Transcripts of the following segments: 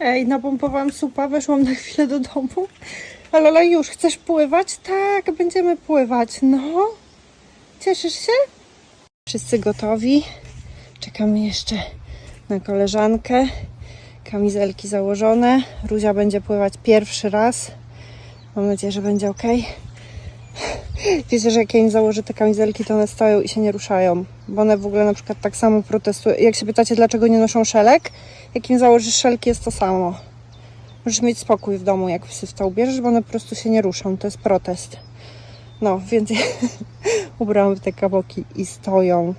Ej, napompowałam supa, weszłam na chwilę do domu. Ale Lola, już chcesz pływać? Tak, będziemy pływać. No. Cieszysz się? Wszyscy gotowi. Czekamy jeszcze na koleżankę. Kamizelki założone. Ruzia będzie pływać pierwszy raz. Mam nadzieję, że będzie ok. Wiecie, że jak ja im założę te kamizelki, to one stoją i się nie ruszają. Bo one w ogóle na przykład tak samo protestują. Jak się pytacie, dlaczego nie noszą szelek, jak im założysz szelki, jest to samo. Możesz mieć spokój w domu, jak psy w to ubierzesz, bo one po prostu się nie ruszą. To jest protest. No, więc ubrałam te kaboki i stoją.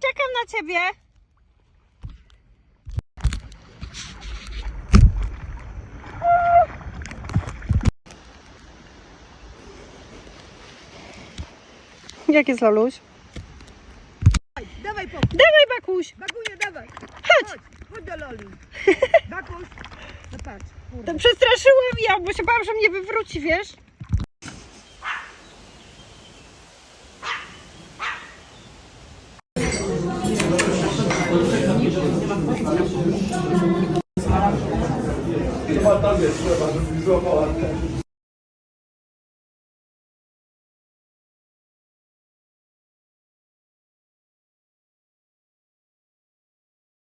Czekam na ciebie. Jak jest Loluś? Dawaj po Dawaj, Bakuś! Bagunie, dawaj. Chodź! Chodź do Loli. Bakuś. No patrz. To przestraszyłem ją, bo się bałam, że mnie wywróci, wiesz? Bir patlam geçiyor. Bak, yüzü falan.